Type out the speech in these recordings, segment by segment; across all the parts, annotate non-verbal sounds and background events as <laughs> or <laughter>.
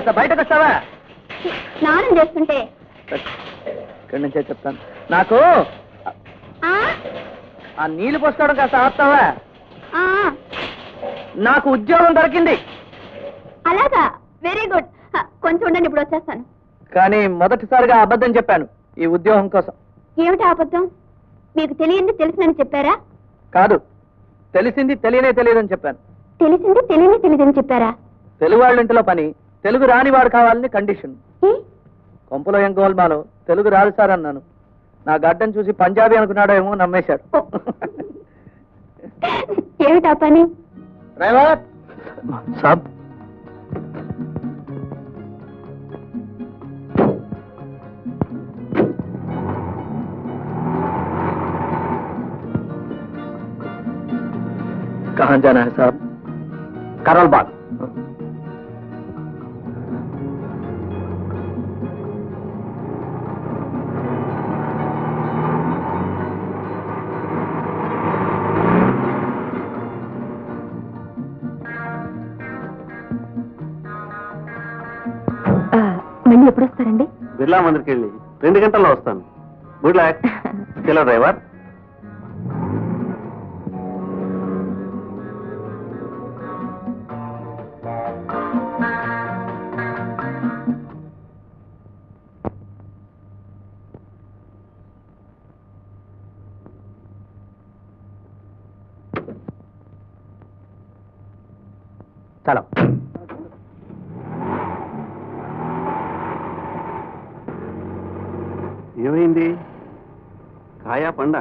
కాస్త బయటకు వస్తావా స్నానం చేస్తుంటే. ఇక్కడి నుంచే చెప్తాను. నాకు ఆ? నీళ్ళు పోసుకోవడం కాస్త ఆపుతావా? నాకు ఉద్యోగం దొరికింది. అలాగా? వెరీ గుడ్ కొంచెం ఉండండి ఇప్పుడు వచ్చేస్తాను. కానీ మొదటిసారిగా అబద్ధం చెప్పాను ఈ ఉద్యోగం కోసం. ఏమిటి అబద్ధం? మీకు తెలియంది తెలిసినని చెప్పారా? కాదు తెలిసింది తెలియనే తెలియదని చెప్పాను. తెలిసింది తెలియని తెలియదని చెప్పారా? తెలుగు వాళ్ళ ఇంటిలో పని తెలుగు రాని వాడు కావాలని కండిషన్ ఏ? కొంపలో ఏం గోల్మాలో తెలుగు రాదు సార్ అన్నాను నా గడ్డం చూసి పంజాబీ అనుకున్నాడో ఏమో నమ్మేశాడు ఏమిటా పని డ్రైవర్ సాబ్ कहाँ जाना है साहब करल बाग బిర్లా మందిరికి వెళ్ళి రెండు గంటల్లో వస్తాను. గుడ్ లక్ చలో డ్రైవర్ चलो ఏమైంది? కాయా పండ?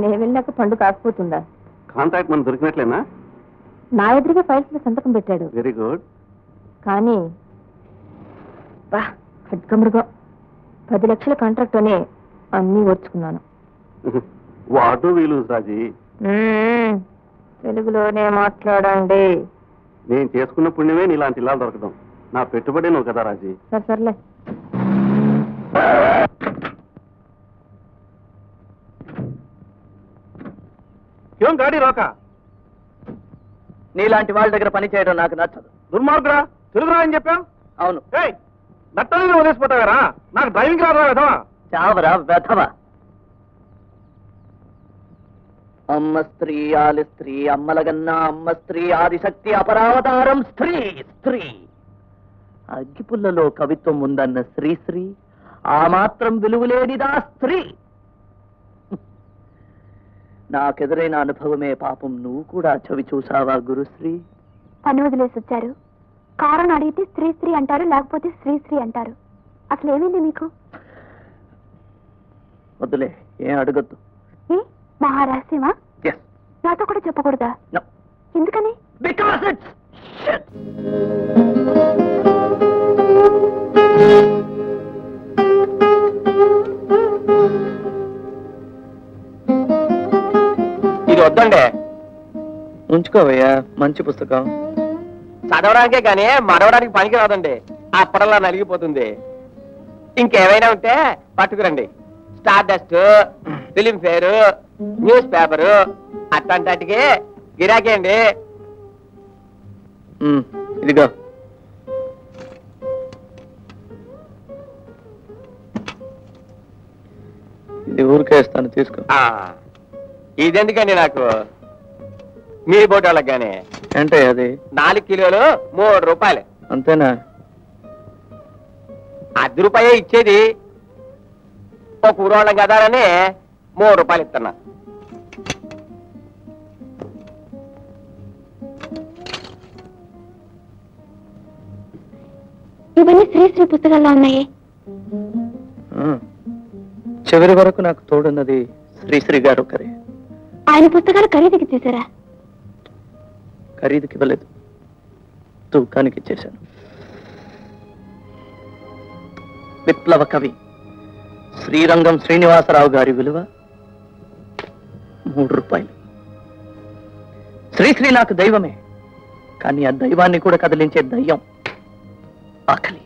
నేను వెళ్ళాక పండు కాకపోతుందా? కాంట్రాక్ట్ మనం దొరికినట్లేనా? నా ఎదురుగా ఫైల్స్లో సంతకం పెట్టాడు. వెరీ గుడ్ కానీ బా ఖడ్గమృగం. పది లక్షల కాంట్రాక్ట్ అనే అన్నీ ఓర్చుకున్నాను. <laughs> వాటు వీలు రాజీ. తెలుగులోనే మాట్లాడండి. నేను చేసుకున్న పుణ్యమే నీలాంటి ఇల్లాలు దొరకడం. నా పెట్టుబడి నువ్వు కదా రాజీ. సరే సర్లే. ఏం గాడి రోక? నీలాంటి వాళ్ళ దగ్గర పని చేయడం నాకు నచ్చదు. దుర్మార్గుడా తెలుగు రా అని చెప్పాం అవును. నట్టని వదిలేసిపోతావారా? నాకు డ్రైవింగ్ రాదా కదా చావరా వెధవ? అమ్మ స్త్రీ ఆలి స్త్రీ అమ్మలగన్న అమ్మ స్త్రీ ఆదిశక్తి అపరావతారం స్త్రీ స్త్రీ. అగ్గిపుల్లలో కవిత్వం ఉందన్న శ్రీశ్రీ ఆ మాత్రం విలువలేనిదా స్త్రీ. నాకెదురైన అనుభవమే పాపం. నువ్వు కూడా చవి చూసావా గురుశ్రీ? పని వదిలేసి వచ్చారు. కారణం అడిగితే స్త్రీ స్త్రీ అంటారు లేకపోతే శ్రీ శ్రీ అంటారు. అసలు ఏమైంది మీకు? వద్దులే ఏం అడగద్దు. ఏ? మహారహస్యమా? నాతో కూడా చెప్పకూడదా? ఎందుకని? బికాస్ ఇట్స్ ఇది వద్దండి. ఉంచుకోవయ్యా మంచి పుస్తకం. చదవడానికే కానీ మరవడానికి పనికి రాదండి. అప్పడల్లా నలిగిపోతుంది. ఇంకేమైనా ఉంటే పట్టుకురండి. Stardust Filmfare newspaper అట్లాంటికి గిరాకీ అండి ఇదిగో. ఇది ఊరికే ఇస్తాను తీసుకో. ఇదెందుకండి నాకు? మీ బోటోళ్ళకి కానీ ఏంటే అది? నాలుగు కిలోలు మూడు రూపాయలు. అంతేనా? అర్ధ రూపాయే ఇచ్చేది. ఒక ఊరోళ్ళం కదా అని మూడు రూపాయలు ఇస్తున్నా. ఇవన్నీ శ్రీ శ్రీ పుస్తకాల్లో ఉన్నాయి. చివరి వరకు నాకు తోడున్నది శ్రీశ్రీ గారు ఒకరే. ఆయన పుస్తకాలు ఖరీదుకి చేశారా ఖరీదుకి ఇవ్వలేదు. తూకానికి ఇచ్చేశాను. విప్లవ కవి శ్రీరంగం శ్రీనివాసరావు గారి విలువ మూడు రూపాయలు. శ్రీశ్రీ నాకు దైవమే కానీ ఆ దైవాన్ని కూడా కదిలించే దయ్యం ఆకలి.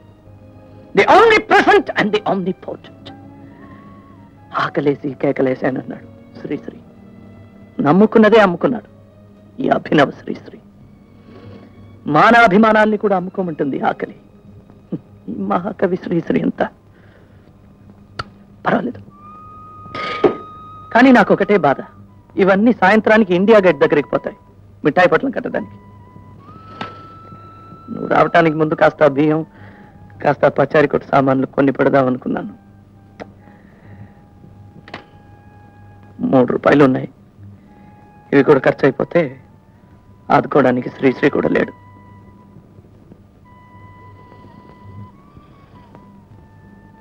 The only present and the only portent ఆకలేసి కేకలేశానన్నాడు శ్రీశ్రీ. నమ్ముకున్నదే అమ్ముకున్నాడు. ఈ అభినవ శ్రీశ్రీ. మానాభిమానాల్ని కూడా అమ్ముకోమంటుంది ఆకలి. ఈ మహాకవి శ్రీశ్రీ ఎంత? పర్వాలేదు. కానీ నాకు ఒకటే బాధ. ఇవన్నీ సాయంత్రానికి ఇండియా గేట్ దగ్గరికి పోతాయి. మిఠాయి పట్లం కట్టడానికి. నువ్వు రావటానికి ముందు కాస్త బియ్యం కాస్త పచారి కొట్టు సామాన్లు కొన్ని పెడదాం అనుకున్నాను. మూడు రూపాయలు ఉన్నాయి. ఇవి కూడా ఖర్చు అయిపోతే ఆదుకోవడానికి శ్రీశ్రీ కూడా లేడు.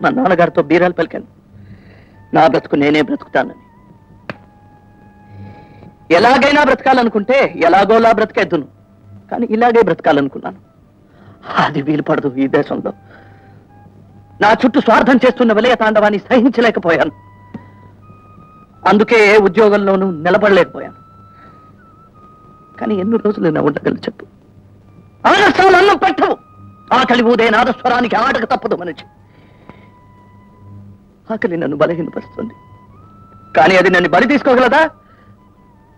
మా నాన్నగారితో బీరాలు పలికాను. నా బ్రతుకు నేనే బ్రతుకుతానని. ఎలాగైనా బ్రతకాలనుకుంటే ఎలాగోలా బ్రతికేద్దును. కానీ ఇలాగే బ్రతకాలనుకున్నాను. అది వీలు పడదు ఈ దేశంలో. నా చుట్టూ స్వార్థం చేస్తున్న విలయ తాండవాన్ని సహించలేకపోయాను. అందుకే ఏ ఉద్యోగంలోనూ నిలబడలేకపోయాను. కానీ ఎన్ని రోజులు నా ఉండగలను చెప్పు. ఆదర్శాలు నన్ను పెట్టవు. ఆకలి ఊదే నాదస్వరానికి ఆటకు తప్పదు మనిషి. ఆకలి నన్ను బలహీనపరుస్తుంది. కానీ అది నన్ను బలి తీసుకోగలదా?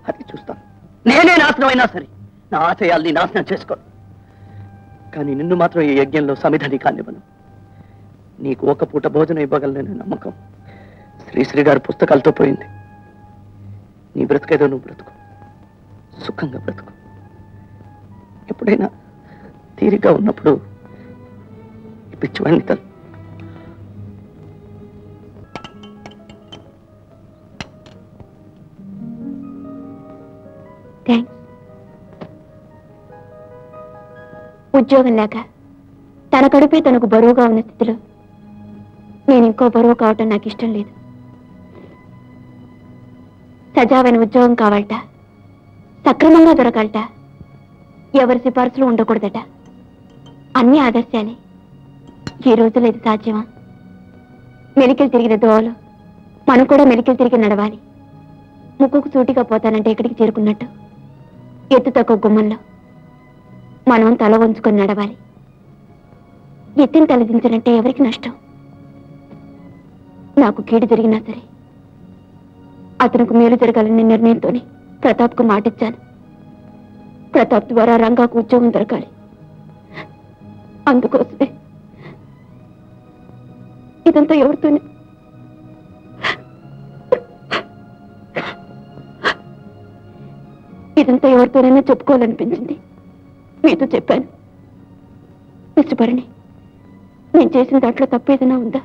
అది చూస్తాను. నేనే నాశనం అయినా సరే నా ఆశయాల్ని నాశనం చేసుకోను. కానీ నిన్ను మాత్రం ఈ యజ్ఞంలో సమిధని కానివ్వను. నీకు ఒక పూట భోజనం ఇవ్వగలననే నమ్మకం. శ్రీశ్రీ గారి పుస్తకాలతో పోయింది. నీ బ్రతుకేదో నువ్వు బ్రతుకు. సుఖంగా బ్రతుకు. ఎప్పుడైనా తీరిగా ఉన్నప్పుడు పిచ్చివాడిని ఉద్యోగం లేక తన కడుపే తనకు బరువుగా ఉన్న స్థితిలో నేను ఇంకో బరువు కావటం నాకు ఇష్టం లేదు. సజావైన ఉద్యోగం కావాలట. సక్రమంగా దొరకాలట. ఎవరి సిఫార్సులు ఉండకూడదట. అన్ని ఆదర్శాలే. ఈ రోజులో ఇది సాధ్యమా? మెలికలు తిరిగిన దోవలు. మనం కూడా మెలికలు తిరిగి నడవాలి. ముక్కుకు సూటిగా పోతానంటే ఎక్కడికి చేరుకున్నట్టు? ఎత్తు తక్కువ గుమ్మంలో. మనం తల వంచుకొని నడవాలి. ఎత్తిని తలదించాలంటే ఎవరికి నష్టం? నాకు కీడు జరిగినా సరే. అతనికి మేలు జరగాలనే నిర్ణయంతోనే. ప్రతాప్కు మాటిచ్చాను. ప్రతాప్ ద్వారా రంగాకు ఉద్యోగం దొరకాలి. అందుకోసమే ఇదంతా ఎవరితోనే ఇదంతా ఎవరితోనైనా చెప్పుకోవాలనిపించింది. మీతో చెప్పాను. మిస్టర్ భరణి నేను చేసిన దాంట్లో తప్పేదైనా ఉందా?